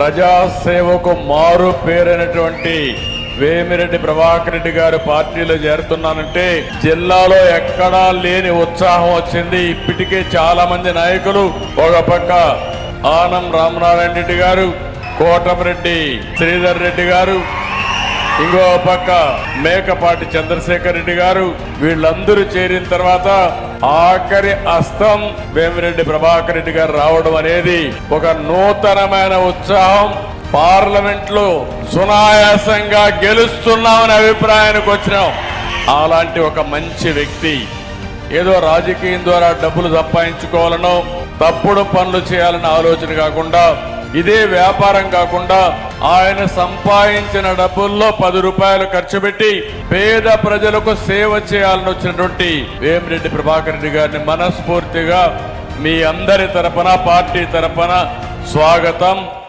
ప్రజాసేవకు మారు పేరైనటువంటి వేమిరెడ్డి ప్రభాకర్ రెడ్డి గారు పార్టీలో చేరుతున్నానంటే జిల్లాలో ఎక్కడా లేని ఉత్సాహం వచ్చింది. ఇప్పటికే చాలా మంది నాయకులు ఒక పక్క ఆనం రామనారాయణ రెడ్డి గారు కోటమిరెడ్డి శ్రీధర్ రెడ్డి గారు ఇంకో పక్క మేకపాటి చంద్రశేఖర్ రెడ్డి గారు వీళ్ళందరూ చేరిన తర్వాత ఆఖరి అస్తం వేమిరెడ్డి ప్రభాకర్ రెడ్డి గారు రావడం అనేది ఒక నూతనమైన ఉత్సాహం. పార్లమెంట్లో సునాయాసంగా గెలుస్తున్నామనే అభిప్రాయానికి వచ్చినాం. అలాంటి ఒక మంచి వ్యక్తి ఏదో రాజకీయం ద్వారా డబ్బులు సంపాదించుకోవాలనో తప్పుడు పనులు చేయాలన్న ఆలోచన కాకుండా ఇదే వ్యాపారం కాకుండా ఆయన సంపాదించిన డబ్బుల్లో పది రూపాయలు ఖర్చు పెట్టి పేద ప్రజలకు సేవ చేయాలని వచ్చినటువంటి వేమిరెడ్డి ప్రభాకర్ రెడ్డి గారిని మనస్ఫూర్తిగా మీ అందరి తరపున పార్టీ తరపున స్వాగతం.